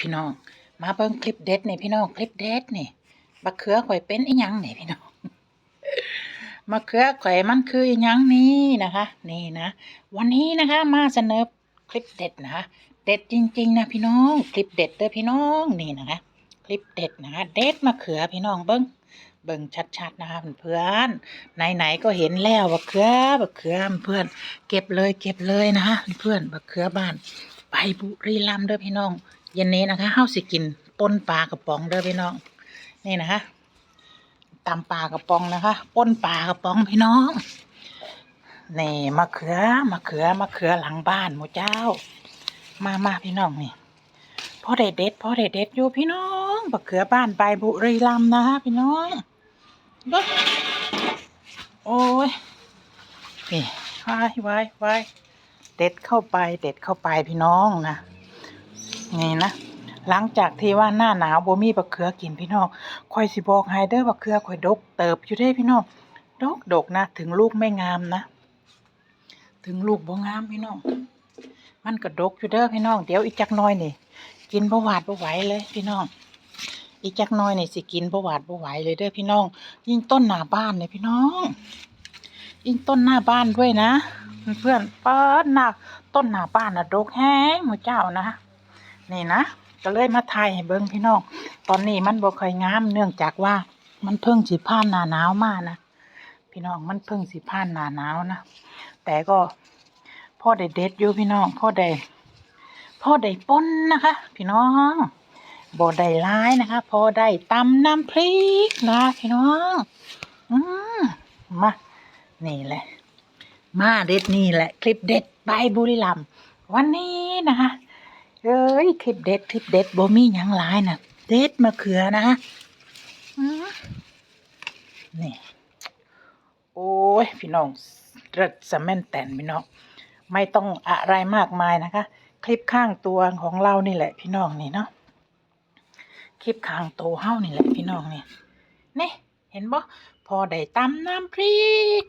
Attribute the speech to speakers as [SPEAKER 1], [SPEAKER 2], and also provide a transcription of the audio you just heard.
[SPEAKER 1] พี่น้อง มาเบิ่งคลิปเด็ดนี่พี่น้องคลิปเด็ดนี่บักเขือข่อยเป็นอีหยังนี่พี่น้องมะเขือข่อยมันคืออีหยังนี่นะคะ นี่นะวันนี้นะคะมาเสนอคลิปเด็ดนะคะเด็ดจริง ๆ นะพี่น้องคลิปเด็ดเด้อพี่น้องนี่นะคะคลิปเด็ดนะคะเด็ดมะเขือพี่น้องเบิ้งเบิ่งชัดๆนะคะเพื่อนๆไหนๆก็เห็นแล้วบักเขือบักเขือเพื่อน เก็บเลยเก็บเลยนะคะเพื่อนบักเขือบ้านไปบุรีรัมย์เด้อพี่น้อง เย็นนี้นะคะเฮาสิกินป่นปลากระป๋องเด้อพี่น้อง นี่นะคะตำปลากระป๋องนะคะป่นปลากระป๋องพี่น้องนี่มะเขือมะเขือมะเขือหลังบ้านหมูเจ้า มามาพี่น้องนี่พ่อได้เด็ดพ่อได้เด็ดอยู่พี่น้องมะเขือบ้านไปบุรีรัมนะคะพี่น้องเด้อโอ้ยนี่วายวายวายเด็ดเข้าไปเด็ดเข้าไปพี่น้องนะ นี่นะหลังจากที่ว่าหน้าหนาวบ่มีบักเขือกินพี่น้องข่อยสิบอกให้เด้อบักเขือข่อยดกเติบอยู่เด้พี่น้องดกดกนะ ถึงลูกไม่งามนะ ถึงลูกบ่งามพี่น้อง มันก็ดกอยู่เด้อพี่น้อง เดี๋ยวอีกจักน้อยนี่ กินบ่หวาดบ่ไหวเลยพี่น้อง อีกจักน้อยนี่สิกินบ่หวาดบ่ไหวเลยเด้อพี่น้อง ยิ่งต้นหน้าบ้านเนี่ยพี่น้อง ยิ่งต้นหน้าบ้านด้วยนะ เพื่อนเปิดหน้าต้นหน้าบ้านน่ะดกแห้งหมูเจ้านะ นี่นะก็เลยมาถ่ายให้เบิ่งพี่น้อง ตอนนี้มันบ่ค่อยงามเนื่องจากว่ามันเพิ่งสิผ่านหน้าหนาวมานะพี่น้องมันเพิ่งสิผ่านหน้าหนาวนะแต่ก็พ่อได้เด็ดอยู่พี่น้องพ่อได้พ่อได้ป้นนะคะ พี่น้องบ่ได้ร้ายนะคะพอได้ตำน้ำพริกนะพี่น้องอืมมานี่แหละ มาเด็ดนี่แหละ คลิปเด็ดไปบุรีรัมย์วันนี้นะคะ เอ้ยคลิปเด็ดคลิปเด็ดบ่มีหยังหลายนะเด็ดมะเขือนะนี่โอ้ยพี่น้องรัสแม่นแตนพี่น้องไม่ต้องอะไรมากมายนะคะ คลิปข้างตัวของเรานี่แหละ พี่น้องนี่เนาะคลิปข้างตัวเฮ้านี่แหละพี่น้องนี่นี่เห็นบ่พอได้ตำน้ำพริก